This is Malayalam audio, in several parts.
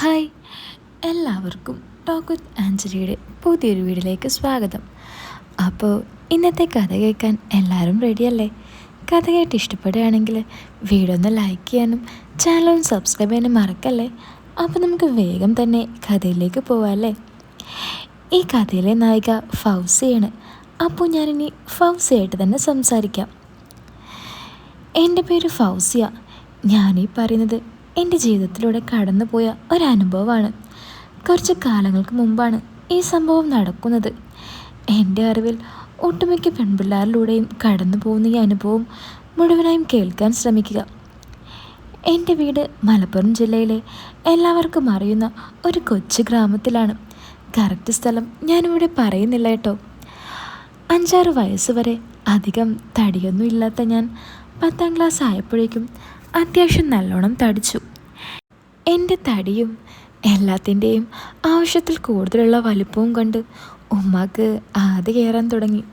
ഹായ്. എല്ലാവർക്കും ടോക്ക് വിത്ത് ആഞ്ചലിയുടെ പുതിയൊരു വീഡിയോയിലേക്ക് സ്വാഗതം. അപ്പോൾ ഇന്നത്തെ കഥ കേൾക്കാൻ എല്ലാവരും റെഡിയല്ലേ? കഥ കേട്ട് ഇഷ്ടപ്പെടുകയാണെങ്കിൽ വീഡിയോ ഒന്ന് ലൈക്ക് ചെയ്യാനും ചാനൽ ഒന്ന് സബ്സ്ക്രൈബ് ചെയ്യാനും മറക്കല്ലേ? അപ്പോൾ നമുക്ക് വേഗം തന്നെ കഥയിലേക്ക് പോവാല്ലേ? ഈ കഥയിലെ നായിക ഫൗസിയാണ്. അപ്പോൾ ഞാനിനി ഫൗസിയായിട്ട് തന്നെ സംസാരിക്കാം. എന്റെ പേര് ഫൗസിയ. ഞാനീ പറയുന്നത് എന്റെ ജീവിതത്തിലൂടെ കടന്നുപോയ ഒരനുഭവമാണ്. കുറച്ച് കാലങ്ങൾക്ക് മുമ്പാണ് ഈ സംഭവം നടക്കുന്നത്. എന്റെ അറിവിൽ ഒട്ടുമിക്ക പെൺപിള്ളേരിലൂടെയും കടന്നു പോകുന്ന ഈ അനുഭവം മുഴുവനായും കേൾക്കാൻ ശ്രമിക്കുക. എന്റെ വീട് മലപ്പുറം ജില്ലയിലെ എല്ലാവർക്കും അറിയുന്ന ഒരു കൊച്ചു ഗ്രാമത്തിലാണ്. കറക്റ്റ് സ്ഥലം ഞാനിവിടെ പറയുന്നില്ല കേട്ടോ. അഞ്ചാറ് വയസ്സ് വരെ അധികം തടിയൊന്നും ഇല്ലാത്ത ഞാൻ പത്താം ക്ലാസ് ആയപ്പോഴേക്കും അത്യാവശ്യം നല്ലോണം തടിച്ചു. എന്റെ തടിയും എല്ലാത്തിന്റെയും ആവശ്യത്തിൽ കൂടുതലുള്ള വലുപ്പവും കണ്ട് ഉമ്മക്ക് ആദ്യ കയറാൻ തുടങ്ങി.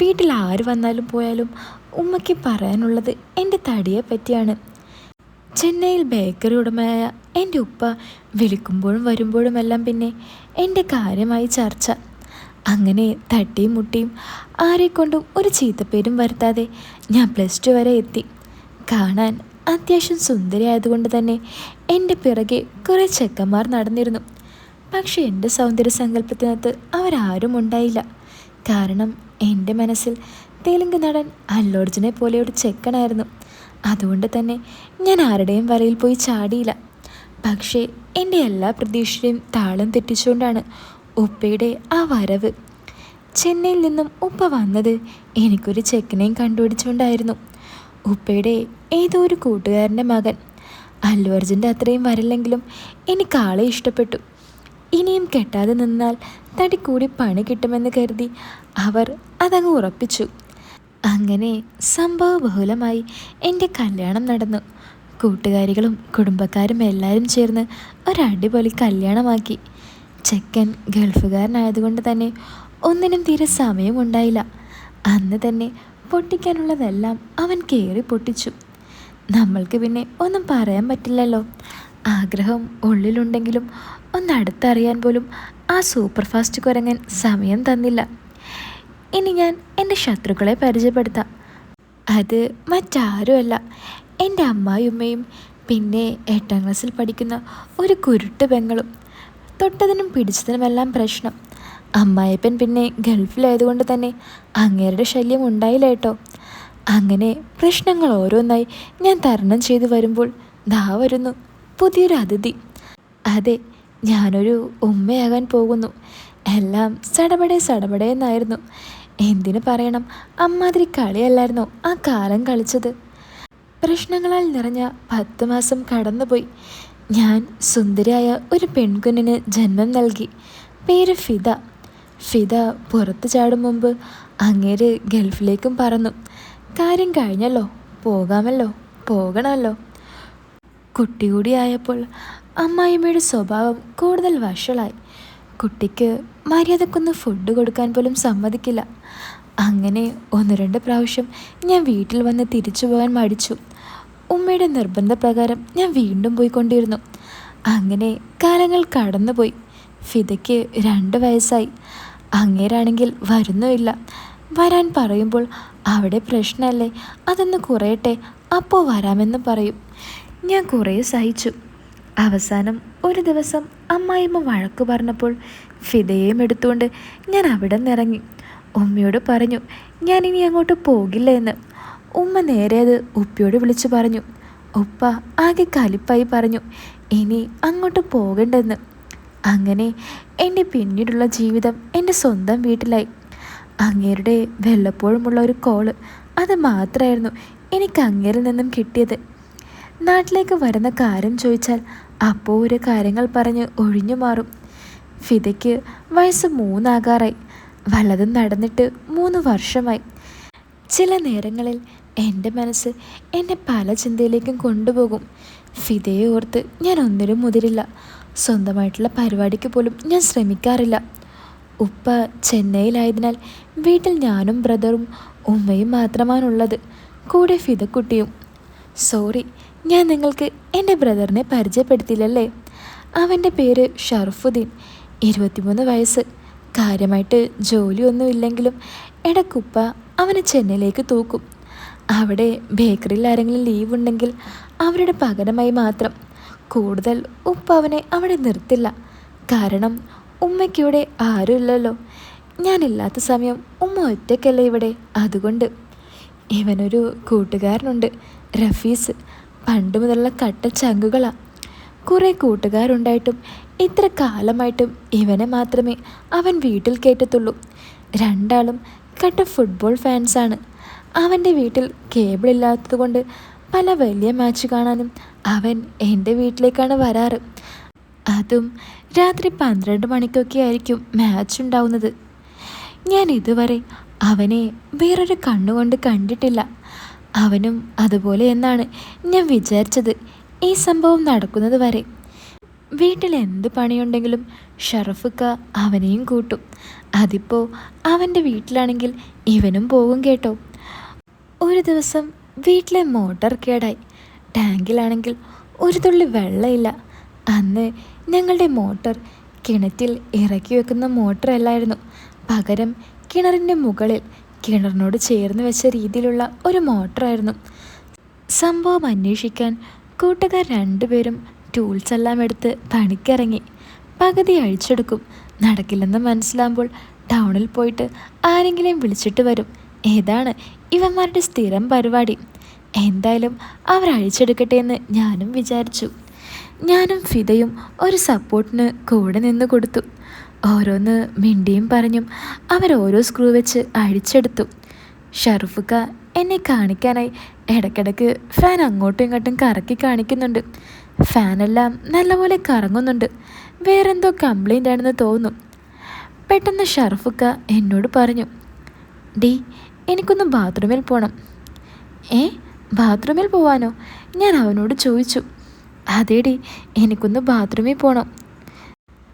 വീട്ടിൽ ആര് വന്നാലും പോയാലും ഉമ്മയ്ക്ക് പറയാനുള്ളത് എന്റെ തടിയെ പറ്റിയാണ് ചെന്നൈയിൽ ബേക്കറി ഉടമയായ എന്റെ ഉപ്പ വിളിക്കുമ്പോഴും വരുമ്പോഴുമെല്ലാം പിന്നെ എന്റെ കാര്യമായി ചർച്ച. അങ്ങനെ തട്ടിയും മുട്ടിയും ആരെക്കൊണ്ടും ഒരു ചീത്തപ്പേരും വരുത്താതെ ഞാൻ പ്ലസ് ടു വരെ എത്തി. കാണാൻ അത്യാവശ്യം സുന്ദരിയായതുകൊണ്ട് തന്നെ എന്റെ പിറകെ കുറേ ചെക്കന്മാർ നടന്നിരുന്നു. പക്ഷേ എന്റെ സൗന്ദര്യ സങ്കല്പത്തിനകത്ത് അവരാരും ഉണ്ടായില്ല. കാരണം എന്റെ മനസ്സിൽ തെലുങ്ക് നടൻ അല്ലോർജുനെ പോലെ ഒരു ചെക്കനായിരുന്നു. അതുകൊണ്ട് തന്നെ ഞാൻ ആരുടെയും വലയിൽ പോയി ചാടിയില്ല. പക്ഷേ എന്റെ എല്ലാ പ്രതീക്ഷയും താളം തെറ്റിച്ചുകൊണ്ടാണ് ഉപ്പയുടെ ആ വരവ്. ചെന്നൈയിൽ നിന്നും ഉപ്പ വന്നത് എനിക്കൊരു ചെക്കനെയും കണ്ടുപിടിച്ചുകൊണ്ടായിരുന്നു. ഉപ്പയുടെ ഏതോ ഒരു കൂട്ടുകാരന്റെ മകൻ. അല്ലു അർജുന്റെ അത്രയും വരില്ലെങ്കിലും എനിക്ക് ആളെ ഇഷ്ടപ്പെട്ടു. ഇനിയും കെട്ടാതെ നിന്നാൽ തടി കൂടി പണി കിട്ടുമെന്ന് കരുതി അവർ അതങ്ങ് ഉറപ്പിച്ചു. അങ്ങനെ സംഭവബഹുലമായി എന്റെ കല്യാണം നടന്നു. കൂട്ടുകാരികളും കുടുംബക്കാരും എല്ലാവരും ചേർന്ന് ഒരടിപൊളി കല്യാണമാക്കി. ചെക്കൻ ഗൾഫുകാരനായതുകൊണ്ട് തന്നെ ഒന്നിനും തീരെ സമയമുണ്ടായില്ല. അന്ന് തന്നെ പൊട്ടിക്കാനുള്ളതെല്ലാം അവൻ കയറി പൊട്ടിച്ചു. നമ്മൾക്ക് പിന്നെ ഒന്നും പറയാൻ പറ്റില്ലല്ലോ. ആഗ്രഹം ഉള്ളിലുണ്ടെങ്കിലും ഒന്ന് അടുത്തറിയാൻ പോലും ആ സൂപ്പർ ഫാസ്റ്റ് കുരങ്ങൻ സമയം തന്നില്ല. ഇനി ഞാൻ എന്റെ ശത്രുക്കളെ പരിചയപ്പെടുത്താം. അത് മറ്റാരുമല്ല എന്റെ അമ്മായിയമ്മയും പിന്നെ എട്ടാം ക്ലാസ്സിൽ പഠിക്കുന്ന ഒരു കുരുട്ട് പെങ്ങളും. തൊട്ടതിനും പിടിച്ചതിനുമെല്ലാം പ്രശ്നം. അമ്മായിപ്പൻ പിന്നെ ഗൾഫിലായതുകൊണ്ട് തന്നെ അങ്ങേരുടെ ശല്യം ഉണ്ടായില്ല കേട്ടോ. അങ്ങനെ പ്രശ്നങ്ങൾ ഓരോന്നായി ഞാൻ തരണം ചെയ്തു വരുമ്പോൾ ദാ വരുന്നു പുതിയൊരു അതിഥി. അതെ ഞാനൊരു ഉമ്മയാകാൻ പോകുന്നു. എല്ലാം സടപടേ സടപടേ എന്നായിരുന്നു. എന്തിനു പറയണം അമ്മാതിരി കളിയല്ലായിരുന്നോ ആ കാലം കളിച്ചത്. പ്രശ്നങ്ങളാൽ നിറഞ്ഞ പത്ത് മാസം കടന്നുപോയി. ഞാൻ സുന്ദരിയായ ഒരു പെൺകുഞ്ഞിന് ജന്മം നൽകി. പേര് ഫിദ. ഫിദ പുറത്ത് ചാടും മുമ്പ് അങ്ങേര് ഗൾഫിലേക്കും പറന്നു. കാര്യം കഴിഞ്ഞല്ലോ പോകാമല്ലോ പോകണമല്ലോ. കുട്ടി കൂടിയായപ്പോൾ അമ്മായിമ്മയുടെ സ്വഭാവം കൂടുതൽ വഷളായി. കുട്ടിക്ക് മര്യാദക്കൊന്ന് ഫുഡ് കൊടുക്കാൻ പോലും സമ്മതിക്കില്ല. അങ്ങനെ ഒന്ന് രണ്ട് പ്രാവശ്യം ഞാൻ വീട്ടിൽ വന്ന് തിരിച്ചു പോകാൻ മടിച്ചു. ഉമ്മയുടെ നിർബന്ധപ്രകാരം ഞാൻ വീണ്ടും പോയിക്കൊണ്ടിരുന്നു. അങ്ങനെ കാലങ്ങൾ കടന്നുപോയി. ഫിദയ്ക്ക് രണ്ട് വയസ്സായി. അങ്ങേരാണെങ്കിൽ വരുന്നുമില്ല. വരാൻ പറയുമ്പോൾ അവിടെ പ്രശ്നമല്ലേ? അതൊന്ന് കുറയട്ടെ. അപ്പോൾ വരാമെന്ന് പറയും. ഞാൻ കുറേ സഹിച്ചു. അവസാനം ഒരു ദിവസം അമ്മായിമ്മ വഴക്ക് പറഞ്ഞപ്പോൾ ഫിദയെയും എടുത്തുകൊണ്ട് ഞാൻ അവിടെ നിന്നിറങ്ങി. ഉമ്മയോട് പറഞ്ഞു ഞാൻ ഇനി അങ്ങോട്ട് പോകില്ല എന്ന്. ഉമ്മ നേരെ അത് ഉപ്പയോട് വിളിച്ചു പറഞ്ഞു. ഉപ്പ ആകെ കലിപ്പായി പറഞ്ഞു ഇനി അങ്ങോട്ട് പോകണ്ടെന്ന്. അങ്ങനെ എന്റെ പിന്നീടുള്ള ജീവിതം എന്റെ സ്വന്തം വീട്ടിലായി. അങ്ങേരുടെ വല്ലപ്പോഴുമുള്ള ഒരു കോൾ അത് മാത്രമായിരുന്നു എനിക്ക് അങ്ങേരിൽ നിന്നും കിട്ടിയത്. നാട്ടിലേക്ക് വരുന്ന കാര്യം ചോദിച്ചാൽ അപ്പോൾ ഒരു കാര്യങ്ങൾ പറഞ്ഞ് ഒഴിഞ്ഞു മാറും. ഫിദയ്ക്ക് വയസ്സ് മൂന്നാകാറായി. വല്ലതും നടന്നിട്ട് മൂന്ന് വർഷമായി. ചില നേരങ്ങളിൽ എന്റെ മനസ്സ് എന്നെ പല ചിന്തയിലേക്കും കൊണ്ടുപോകും. ഫിദയെ ഓർത്ത് ഞാൻ ഒന്നിനും മുതിരില്ല. സ്വന്തമായിട്ടുള്ള പരിപാടിക്ക് പോലും ഞാൻ ശ്രമിക്കാറില്ല. ഉപ്പ ചെന്നൈയിലായതിനാൽ വീട്ടിൽ ഞാനും ബ്രദറും ഉമ്മയും മാത്രമാണുള്ളത്. കൂടെ ഫിതക്കുട്ടിയും സോറി ഞാൻ നിങ്ങൾക്ക് എന്റെ ബ്രദറിനെ പരിചയപ്പെടുത്തിയില്ലല്ലേ? അവന്റെ പേര് ഷർഫുദ്ദീൻ. ഇരുപത്തിമൂന്ന് വയസ്സ്. കാര്യമായിട്ട് ജോലിയൊന്നും ഇല്ലെങ്കിലും ഇടക്കുപ്പ അവനെ ചെന്നൈയിലേക്ക് തൂക്കും. അവിടെ ബേക്കറിയിൽ ആരെങ്കിലും ലീവ് ഉണ്ടെങ്കിൽ അവരുടെ പകരമായി മാത്രം കൂടുതൽ ഉപ്പ അവനെ അവിടെ നിർത്തില്ല. കാരണം ഉമ്മയ്ക്കിവിടെ ആരുമില്ലല്ലോ. ഞാനില്ലാത്ത സമയം ഉമ്മ ഒറ്റയ്ക്കല്ല ഇവിടെ? അതുകൊണ്ട്. ഇവനൊരു കൂട്ടുകാരനുണ്ട് റഫീസ്. പണ്ട് മുതലുള്ള കട്ട ചങ്കുകളാണ് കുറേ കൂട്ടുകാരുണ്ടായിട്ടും ഇത്ര കാലമായിട്ടും ഇവനെ മാത്രമേ അവൻ വീട്ടിൽ കയറ്റത്തുള്ളൂ. രണ്ടാളും കട്ട ഫുട്ബോൾ ഫാൻസാണ്. അവന്റെ വീട്ടിൽ കേബിൾ ഇല്ലാത്തതുകൊണ്ട് പല വലിയ മാച്ച് കാണാനും അവൻ എന്റെ വീട്ടിലേക്കാണ് വരാറ്. അതും രാത്രി പന്ത്രണ്ട് മണിക്കൊക്കെ ആയിരിക്കും മാച്ച് ഉണ്ടാവുന്നത്. ഞാൻ ഇതുവരെ അവനെ വേറൊരു കണ്ണുകൊണ്ട് കണ്ടിട്ടില്ല. അവനും അതുപോലെ എന്നാണ് ഞാൻ വിചാരിച്ചത്. ഈ സംഭവം നടക്കുന്നത് വരെ. വീട്ടിൽ എന്ത് പണിയുണ്ടെങ്കിലും ഷറഫുക്ക അവനെയും കൂട്ടും. അതിപ്പോൾ അവന്റെ വീട്ടിലാണെങ്കിൽ ഇവനും പോകും കേട്ടോ. ഒരു ദിവസം വീട്ടിലെ മോട്ടർ കേടായി. ടാങ്കിലാണെങ്കിൽ ഒരു തുള്ളി വെള്ളമില്ല. അന്ന് ഞങ്ങളുടെ മോട്ടർ കിണറ്റിൽ ഇറക്കി വെക്കുന്ന മോട്ടർ അല്ലായിരുന്നു. പകരം കിണറിന്റെ മുകളിൽ കിണറിനോട് ചേർന്ന് വെച്ച രീതിയിലുള്ള ഒരു മോട്ടറായിരുന്നു സംഭവം അന്വേഷിക്കാൻ കൂട്ടുകാർ രണ്ടുപേരും ടൂൾസ് എല്ലാം എടുത്ത് പണിക്കിറങ്ങി. പകുതി അഴിച്ചെടുക്കും. നടക്കില്ലെന്ന് മനസ്സിലാകുമ്പോൾ ടൗണിൽ പോയിട്ട് ആരെങ്കിലും വിളിച്ചിട്ട് വരും. ഏതാണ് ഇവന്മാരുടെ സ്ഥിരം പരിപാടി. എന്തായാലും അവർ അഴിച്ചെടുക്കട്ടെ എന്ന് ഞാനും വിചാരിച്ചു. ഞാനും ഫിദയും ഒരു സപ്പോർട്ടിന് കൂടെ നിന്ന് കൊടുത്തു. ഓരോന്ന് മിണ്ടിയും പറഞ്ഞും അവർ ഓരോ സ്ക്രൂ വെച്ച് അഴിച്ചെടുത്തു. ഷർഫുക്ക എന്നെ കാണിക്കാനായി ഇടയ്ക്കിടയ്ക്ക് ഫാൻ അങ്ങോട്ടും ഇങ്ങോട്ടും കറക്കി കാണിക്കുന്നുണ്ട്. ഫാനെല്ലാം നല്ലപോലെ കറങ്ങുന്നുണ്ട്. വേറെന്തോ കംപ്ലൈന്റ് ആണെന്ന് തോന്നുന്നു. പെട്ടെന്ന് ഷർഫുക്ക എന്നോട് പറഞ്ഞു ഡി എനിക്കൊന്ന് ബാത്റൂമിൽ പോകണം ഏ ബാത്റൂമിൽ പോവാനോ? ഞാൻ അവനോട് ചോദിച്ചു. അതേടി എനിക്കൊന്ന് ബാത്റൂമിൽ പോകണം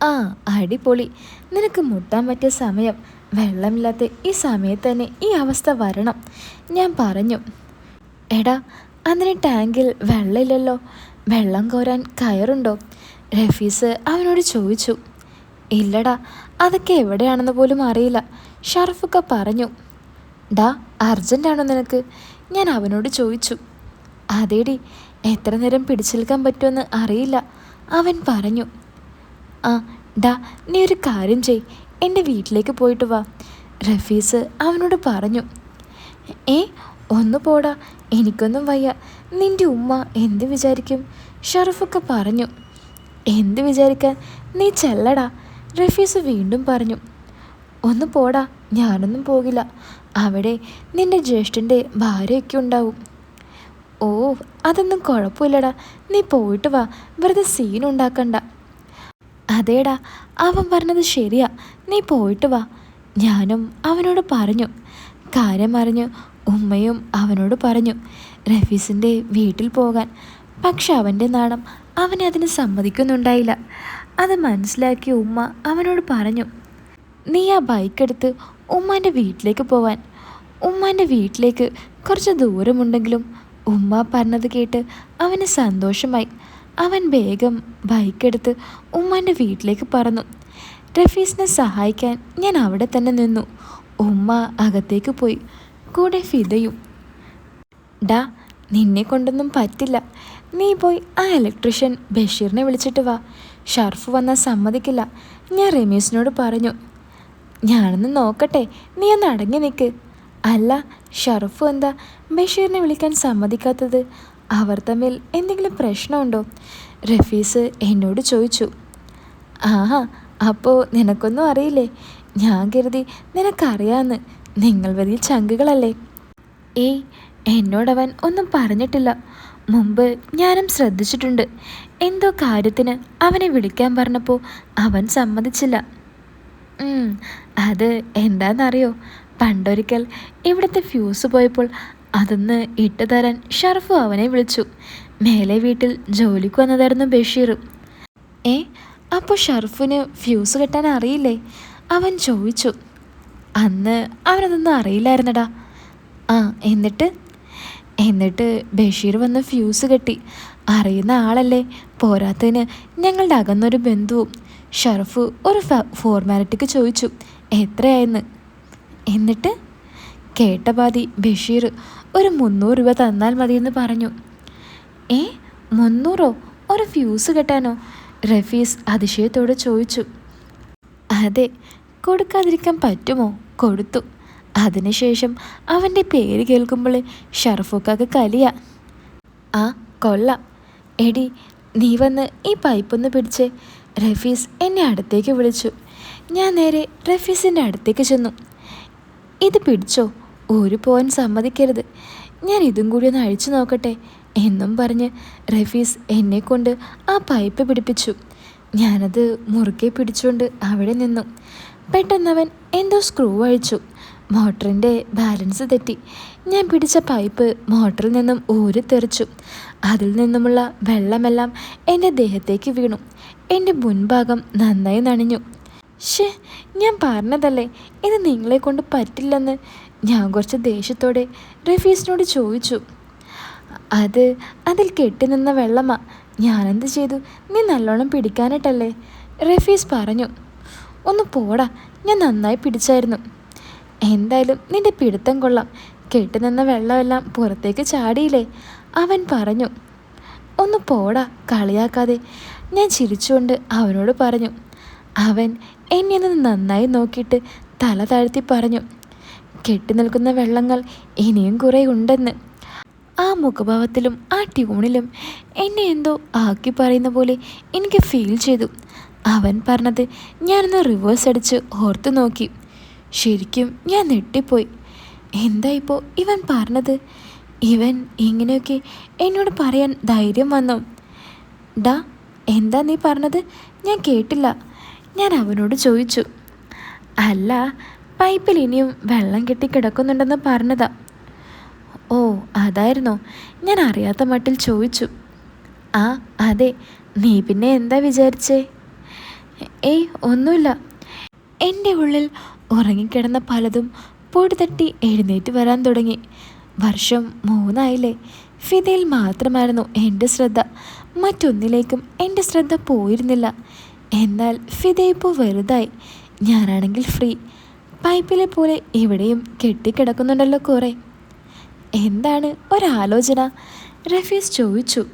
ആ അടിപൊളി. നിനക്ക് മുട്ടാൻ പറ്റിയ സമയം വെള്ളമില്ലാത്ത ഈ സമയത്ത് തന്നെ ഈ അവസ്ഥ വരണം. ഞാൻ പറഞ്ഞു. എടാ അതിന് ടാങ്കിൽ വെള്ളമില്ലല്ലോ. വെള്ളം കോരാൻ കയറുണ്ടോ? റഫീസ് അവനോട് ചോദിച്ചു. ഇല്ലടാ അതൊക്കെ എവിടെയാണെന്ന് പോലും അറിയില്ല. ഷർഫൊക്കെ പറഞ്ഞു. ഡാ അർജന്റാണോ നിനക്ക്? ഞാൻ അവനോട് ചോദിച്ചു. അതേടി എത്ര നേരം പിടിച്ചു നിൽക്കാൻ പറ്റുമെന്ന് അറിയില്ല. അവൻ പറഞ്ഞു. ആ ഡാ നീ ഒരു കാര്യം ചെയ്. എന്റെ വീട്ടിലേക്ക് പോയിട്ട് വാ. റഫീസ് അവനോട് പറഞ്ഞു. ഏ ഒന്ന് പോടാ എനിക്കൊന്നും വയ്യ. നിന്റെ ഉമ്മ എന്ത് വിചാരിക്കും? ഷറഫൊക്കെ പറഞ്ഞു. എന്ത് വിചാരിക്കാൻ? നീ ചെല്ലടാ. റഫീസ് വീണ്ടും പറഞ്ഞു. ഒന്ന് പോടാ ഞാനൊന്നും പോകില്ല. അവിടെ നിന്റെ ജ്യേഷ്ഠന്റെ ഭാര്യയൊക്കെ ഉണ്ടാവും. ഓ അതൊന്നും കുഴപ്പമില്ലടാ. നീ പോയിട്ട് വാ. വെറുതെ സീൻ ഉണ്ടാക്കണ്ട. അതേടാ അവൻ പറഞ്ഞത് ശരിയാ. നീ പോയിട്ട് വാ. ഞാനും അവനോട് പറഞ്ഞു. കാര്യം അറിഞ്ഞു ഉമ്മയും അവനോട് പറഞ്ഞു റഫീസിന്റെ വീട്ടിൽ പോകാൻ. പക്ഷെ അവന്റെ നാണം അവനെ അതിന് സമ്മതിക്കുന്നുണ്ടായില്ല. അത് മനസ്സിലാക്കിയ ഉമ്മ അവനോട് പറഞ്ഞു നീ ആ ബൈക്ക് എടുത്ത് ഉമ്മാന്റെ വീട്ടിലേക്ക് പോവാൻ. ഉമ്മാന്റെ വീട്ടിലേക്ക് കുറച്ച് ദൂരമുണ്ടെങ്കിലും ഉമ്മ പറഞ്ഞത് കേട്ട് അവന് സന്തോഷമായി. അവൻ വേഗം ബൈക്കെടുത്ത് ഉമ്മാന്റെ വീട്ടിലേക്ക് പറന്നു. റഫീസിനെ സഹായിക്കാൻ ഞാൻ അവിടെ തന്നെ നിന്നു. ഉമ്മ അകത്തേക്ക് പോയി. കൂടെ ഫിതയും ഡാ നിന്നെ കൊണ്ടൊന്നും പറ്റില്ല. നീ പോയി ആ ഇലക്ട്രീഷ്യൻ ബഷീറിനെ വിളിച്ചിട്ട് വാ. ഷർഫ് വന്നാൽ സമ്മതിക്കില്ല. ഞാൻ രമേശിനോട് പറഞ്ഞു. ഞാനൊന്ന് നോക്കട്ടെ. നീ ഒന്ന് അടങ്ങി നിൽക്ക് അല്ല ഷർഫ് എന്താ ബഷീറിനെ വിളിക്കാൻ സമ്മതിക്കാത്തത്? അവർ തമ്മിൽ എന്തെങ്കിലും പ്രശ്നമുണ്ടോ? റഫീസ് എന്നോട് ചോദിച്ചു. ആഹാ അപ്പോൾ നിനക്കൊന്നും അറിയില്ലേ? ഞാൻ കരുതി നിനക്കറിയാമെന്ന് നിങ്ങൾ വലിയ ചങ്കുകളല്ലേ. ഏയ് എന്നോടവൻ ഒന്നും പറഞ്ഞിട്ടില്ല. മുമ്പ് ഞാനും ശ്രദ്ധിച്ചിട്ടുണ്ട്. എന്തോ കാര്യത്തിന് അവനെ വിളിക്കാൻ പറഞ്ഞപ്പോൾ അവൻ സമ്മതിച്ചില്ല. അത് എന്താണെന്നറിയോ പണ്ടൊരിക്കൽ ഇവിടുത്തെ ഫ്യൂസ് പോയപ്പോൾ അതൊന്ന് ഇട്ട് തരാൻ ഷർഫു അവനെ വിളിച്ചു. മേലെ വീട്ടിൽ ജോലിക്ക് വന്നതായിരുന്നു ബഷീർ. ഏ അപ്പോൾ ഷർഫിന് ഫ്യൂസ് കെട്ടാൻ അറിയില്ലേ? അവൻ ചോദിച്ചു. അന്ന് അവനതൊന്നും അറിയില്ലായിരുന്നടാ. ആ എന്നിട്ട്? എന്നിട്ട് ബഷീർ വന്ന് ഫ്യൂസ് കെട്ടി. അറിയുന്ന ആളല്ലേ? പോരാത്തതിന് ഞങ്ങളുടെ അകന്നൊരു ബന്ധുവും ഷറഫ് ഒരു ഫോർമാലിറ്റിക്ക് ചോദിച്ചു എത്രയായെന്ന്? എന്നിട്ട് കേട്ട പാതി ബഷീർ ഒരു മുന്നൂറ് രൂപ തന്നാൽ മതിയെന്ന് പറഞ്ഞു. ഏ മുന്നൂറോ? ഒരു ഫ്യൂസ് കെട്ടാനോ? റഫീസ് അതിശയത്തോടെ ചോദിച്ചു. അതെ കൊടുക്കാതിരിക്കാൻ പറ്റുമോ? കൊടുത്തു. അതിനുശേഷം അവന്റെ പേര് കേൾക്കുമ്പോൾ ഷർഫുക്കാക്ക് കലിയ. ആ കൊള്ള. എടി നീ വന്ന് ഈ പൈപ്പൊന്ന് പിടിച്ച്. റഫീസ് എന്നെ അടുത്തേക്ക് വിളിച്ചു. ഞാൻ നേരെ റഫീസിന്റെ അടുത്തേക്ക് ചെന്നു. ഇത് പിടിച്ചോ? ഒരു പോവാൻ സമ്മതിക്കരുത്. ഞാൻ ഇതും കൂടി ഒന്ന് അഴിച്ചു നോക്കട്ടെ എന്നും പറഞ്ഞ് റഫീസ് എന്നെ കൊണ്ട് ആ പൈപ്പ് പിടിപ്പിച്ചു. ഞാനത് മുറുക്കെ പിടിച്ചുകൊണ്ട് അവിടെ നിന്നു. പെട്ടെന്നവൻ എന്തോ സ്ക്രൂ അഴിച്ചു. മോട്ടറിന്റെ ബാലൻസ് തെറ്റി. ഞാൻ പിടിച്ച പൈപ്പ് മോട്ടറിൽ നിന്നും ഊരി ഊരിത്തെറിച്ചു. അതിൽ നിന്നുമുള്ള വെള്ളമെല്ലാം എന്റെ ദേഹത്തേക്ക് വീണു. എന്റെ മുൻഭാഗം നന്നായി നനഞ്ഞു. ഷേ ഞാൻ പറഞ്ഞതല്ലേ ഇത് നിങ്ങളെ കൊണ്ട് പറ്റില്ലെന്ന്. ഞാൻ കുറച്ച് ദേഷ്യത്തോടെ റഫീസിനോട് ചോദിച്ചു. അത് അതിൽ കെട്ടി നിന്ന വെള്ളമാ. ഞാനെന്ത് ചെയ്തു? നീ നല്ലോണം പിടിക്കാനായിട്ടല്ലേ? റഫീസ് പറഞ്ഞു. ഒന്ന് പോടാ ഞാൻ നന്നായി പിടിച്ചായിരുന്നു. എന്തായാലും നിന്റെ പിടുത്തം കൊള്ളാം. കെട്ടി നിന്ന വെള്ളമെല്ലാം പുറത്തേക്ക് ചാടിയില്ലേ? അവൻ പറഞ്ഞു. ഒന്ന് പോടാ കളിയാക്കാതെ. ഞാൻ ചിരിച്ചുകൊണ്ട് അവനോട് പറഞ്ഞു അവൻ എന്നെ ഒന്ന് നന്നായി നോക്കിയിട്ട് തല താഴ്ത്തി പറഞ്ഞു കെട്ടി നിൽക്കുന്ന വെള്ളങ്ങൾ ഇനിയും കുറേ ഉണ്ടെന്ന്. ആ മുഖഭാവത്തിലും ആ ട്യൂണിലും എന്നെ എന്തോ ആക്കി പറയുന്ന പോലെ എനിക്ക് ഫീൽ ചെയ്തു. അവൻ പറഞ്ഞത് ഞാനൊന്ന് റിവേഴ്സ് അടിച്ച് ഓർത്തു നോക്കി. ശരിക്കും ഞാൻ നെട്ടിപ്പോയി എന്താ ഇപ്പോൾ ഇവൻ പറഞ്ഞത്? ഇവൻ ഇങ്ങനെയൊക്കെ എന്നോട് പറയാൻ ധൈര്യം വന്നു. ഡാ എന്താ നീ പറഞ്ഞത്? ഞാൻ കേട്ടില്ല. ഞാൻ അവനോട് ചോദിച്ചു. അല്ല പൈപ്പിൽ ഇനിയും വെള്ളം കെട്ടി കിടക്കുന്നുണ്ടെന്ന് പറഞ്ഞതാ. ഓ അതായിരുന്നോ. ഞാൻ അറിയാത്ത മട്ടിൽ ചോദിച്ചു. ആ അതെ. നീ പിന്നെ എന്താ വിചാരിച്ചേ? ഏയ് ഒന്നുമില്ല. എന്റെ ഉള്ളിൽ ഉറങ്ങിക്കിടന്ന പലതും പൊടിതട്ടി എഴുന്നേറ്റ് വരാൻ തുടങ്ങി. വർഷം മൂന്നായില്ലേ? ഫിദയിൽ മാത്രമായിരുന്നു എന്റെ ശ്രദ്ധ. മറ്റൊന്നിലേക്കും എന്റെ ശ്രദ്ധ പോയിരുന്നില്ല. എന്നാൽ ഫിദ ഇപ്പോൾ വലുതായി. ഞാനാണെങ്കിൽ ഫ്രീ പൈപ്പിലെ പോലെ ഇവിടെയും കെട്ടിക്കിടക്കുന്നുണ്ടല്ലോ കുറേ. എന്താണ് ഒരാലോചന? റഫീസ് ചോദിച്ചു.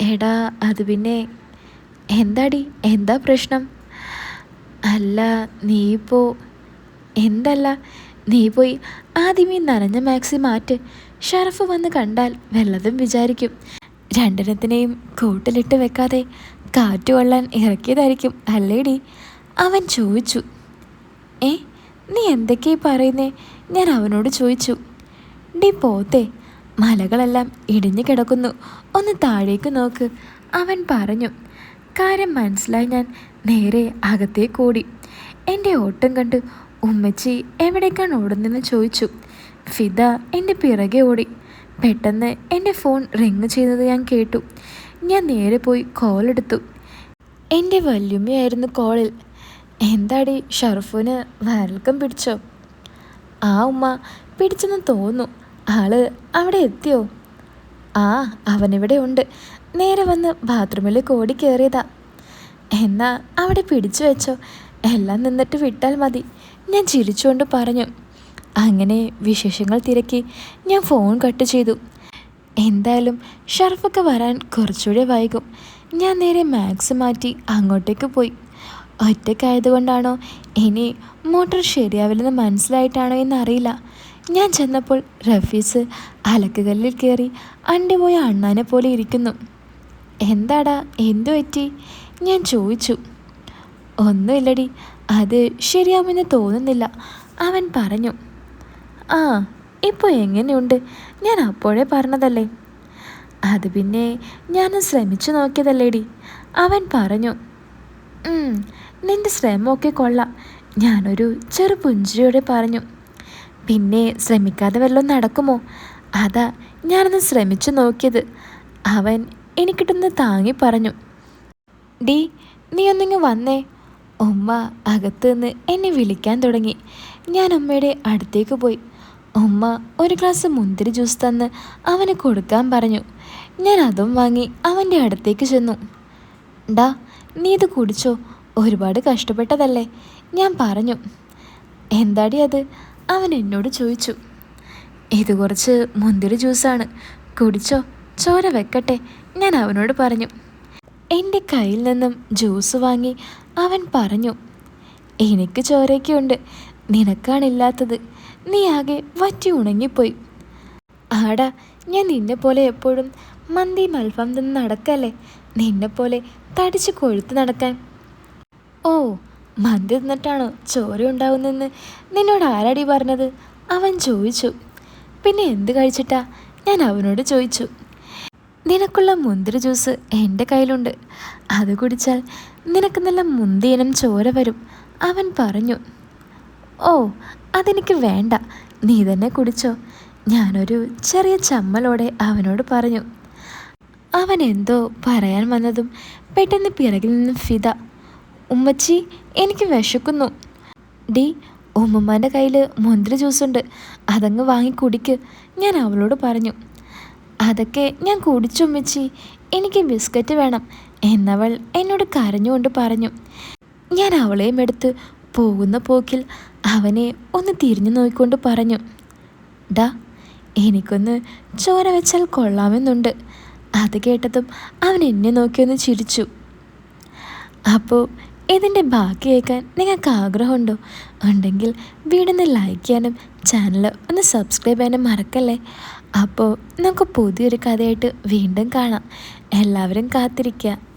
എടാ അത് പിന്നെ എന്താടി? എന്താ പ്രശ്നം? അല്ല നീ പോ എന്തല്ല? നീ പോയി ആദ്യമേ നനഞ്ഞ മാക്സി മാറ്റ്. ഷറഫ് വന്ന് കണ്ടാൽ വല്ലതും വിചാരിക്കും. രണ്ടിനത്തിനെയും കൂട്ടിലിട്ട് വെക്കാതെ കാറ്റ് കൊള്ളാൻ ഇറക്കിയതായിരിക്കും അല്ലേടി? അവൻ ചോദിച്ചു. ഏ നീ എന്തൊക്കെയായി പറയുന്നേ? ഞാൻ അവനോട് ചോദിച്ചു. ഡി പോത്തെ മലകളെല്ലാം ഇടിഞ്ഞു കിടക്കുന്നു. ഒന്ന് താഴേക്ക് നോക്ക് അവൻ പറഞ്ഞു. കാര്യം മനസ്സിലായി ഞാൻ നേരെ അകത്തേക്ക് ഓടി. എന്റെ ഓട്ടം കണ്ട് ഉമ്മച്ചി എവിടേക്കാണ് ഓടുന്നതെന്ന് ചോദിച്ചു. ഫിദ എന്റെ പിറകെ ഓടി. പെട്ടെന്ന് എന്റെ ഫോൺ റിങ് ചെയ്യുന്നത് ഞാൻ കേട്ടു. ഞാൻ നേരെ പോയി കോൾ എടുത്തു. എന്റെ വല്യമ്മയായിരുന്നു കോളിൽ എന്താടി ഷർഫുന് വരൽക്കം പിടിച്ചോ? ആ ഉമ്മ പിടിച്ചെന്ന് തോന്നുന്നു. ആൾ അവിടെ എത്തിയോ? ആ അവനിവിടെ ഉണ്ട്. നേരെ വന്ന് ബാത്റൂമിൽ കോടി കയറിയതാ. എന്നാ അവിടെ പിടിച്ചു വെച്ചോ? എല്ലാം നിന്നിട്ട് വിട്ടാൽ മതി. ഞാൻ ചിരിച്ചുകൊണ്ട് പറഞ്ഞു. അങ്ങനെ വിശേഷങ്ങൾ തിരക്കി ഞാൻ ഫോൺ കട്ട് ചെയ്തു. എന്തായാലും ഷർഫൊക്കെ വരാൻ കുറച്ചുകൂടെ വൈകും. ഞാൻ നേരെ മാക്സ് മാറ്റി അങ്ങോട്ടേക്ക് പോയി. ഒറ്റയ്ക്കായതുകൊണ്ടാണോ ഇനി മോട്ടോർ ശരിയാവില്ലെന്ന് മനസ്സിലായിട്ടാണോ എന്നറിയില്ല. ഞാൻ ചെന്നപ്പോൾ റഫീസ് അലക്കുകല്ലിൽ കയറി അണ്ടിപോയ അണ്ണാനെ പോലെ ഇരിക്കുന്നു. എന്താടാ എന്തു പറ്റി? ഞാൻ ചോദിച്ചു. ഒന്നുമില്ലടി അത് ശരിയാവുമെന്ന് തോന്നുന്നില്ല. അവൻ പറഞ്ഞു ആ ഇപ്പോൾ എങ്ങനെയുണ്ട്? ഞാൻ അപ്പോഴേ പറഞ്ഞതല്ലേ. അത് പിന്നെ ഞാൻ ശ്രമിച്ചു നോക്കിയതല്ലേടി. അവൻ പറഞ്ഞു നിന്റെ ശ്രമമൊക്കെ കൊള്ളാം ഞാനൊരു ചെറു പുഞ്ചിരിയോടെ പറഞ്ഞു. പിന്നെ ശ്രമിക്കാതെ വല്ലതും നടക്കുമോ? അതാ ഞാനൊന്ന് ശ്രമിച്ചു നോക്കിയത്. അവൻ എനിക്കിട്ടൊന്ന് താങ്ങി പറഞ്ഞു ഡി നീ ഒന്നിങ്ങ് വന്നേ. ഉമ്മ അകത്തുനിന്ന് എന്നെ വിളിക്കാൻ തുടങ്ങി. ഞാൻ അമ്മയുടെ അടുത്തേക്ക് പോയി. ഉമ്മ ഒരു ഗ്ലാസ് മുന്തിരി ജ്യൂസ് തന്ന് അവന് കൊടുക്കാൻ പറഞ്ഞു. ഞാൻ അതും വാങ്ങി അവന്റെ അടുത്തേക്ക് ചെന്നു. ഡാ നീ ഇത് കുടിച്ചോ? ഒരുപാട് കഷ്ടപ്പെട്ടതല്ലേ? ഞാൻ പറഞ്ഞു. എന്താടി അത്? അവൻ എന്നോട് ചോദിച്ചു. ഇത് കുറച്ച് മുന്തിരി ജ്യൂസാണ് കുടിച്ചോ? ചോര വെക്കട്ടെ ഞാൻ അവനോട് പറഞ്ഞു. എന്റെ കയ്യിൽ നിന്നും ജ്യൂസ് വാങ്ങി അവൻ പറഞ്ഞു. എനിക്ക് ചോരയ്ക്കുണ്ട് നിനക്കാണില്ലാത്തത് നീ ആകെ വറ്റി ഉണങ്ങിപ്പോയി. ആടാ ഞാൻ നിന്നെ പോലെ എപ്പോഴും മന്തി മൽഫാം തിന്ന് നടക്കല്ലേ? നിന്നെ പോലെ തടിച്ച് കൊഴുത്ത് നടക്കാൻ. ഓ മന്തി തിന്നിട്ടാണോ ചോര ഉണ്ടാവുന്നെന്ന് നിന്നോട് ആരാടി പറഞ്ഞത്? അവൻ ചോദിച്ചു. പിന്നെ എന്ത് കഴിച്ചിട്ടാ? ഞാൻ അവനോട് ചോദിച്ചു. നിനക്കുള്ള മുന്തിരി ജ്യൂസ് എന്റെ കയ്യിലുണ്ട്. അത് കുടിച്ചാൽ നിനക്ക് നല്ല മുന്തിയനം ചോര വരും. അവൻ പറഞ്ഞു. ഓ അതെനിക്ക് വേണ്ട. നീ തന്നെ കുടിച്ചോ. ഞാനൊരു ചെറിയ ചമ്മലോടെ അവനോട് പറഞ്ഞു. അവൻ എന്തോ പറയാൻ വന്നതും പെട്ടെന്ന് പിറകിൽ നിന്ന് ഫിദ ഉമ്മച്ചി എനിക്ക് വിശക്കുന്നു. ഡി ഉമ്മമ്മന്റെ കയ്യിൽ മുന്തിരി ജ്യൂസുണ്ട്. അതങ്ങ് വാങ്ങി കുടിക്ക് ഞാൻ അവളോട് പറഞ്ഞു. അതൊക്കെ ഞാൻ കുടിച്ചു ഉമ്മച്ചി. എനിക്ക് ബിസ്ക്കറ്റ് വേണം എന്നവൾ എന്നോട് കരഞ്ഞുകൊണ്ട് പറഞ്ഞു. ഞാൻ അവളെയും എടുത്ത് പോകുന്ന പോക്കിൽ അവനെ ഒന്ന് തിരിഞ്ഞു നോക്കിക്കൊണ്ട് പറഞ്ഞു ഡാ എനിക്കൊന്ന് ചോര വെച്ചാൽ കൊള്ളാമെന്നുണ്ട്. അത് കേട്ടതും അവൻ എന്നെ നോക്കിയൊന്ന് ചിരിച്ചു. അപ്പോൾ ഇതിന്റെ ബാക്കി കേൾക്കാൻ നിങ്ങൾക്ക് ആഗ്രഹമുണ്ടോ? ഉണ്ടെങ്കിൽ വീടൊന്ന് ലൈക്ക് ചെയ്യാനും ചാനൽ ഒന്ന് സബ്സ്ക്രൈബ് ചെയ്യാനും മറക്കല്ലേ? അപ്പോൾ നമുക്ക് പുതിയൊരു കഥയായിട്ട് വീണ്ടും കാണാം. എല്ലാവരും കാത്തിരിക്കുക.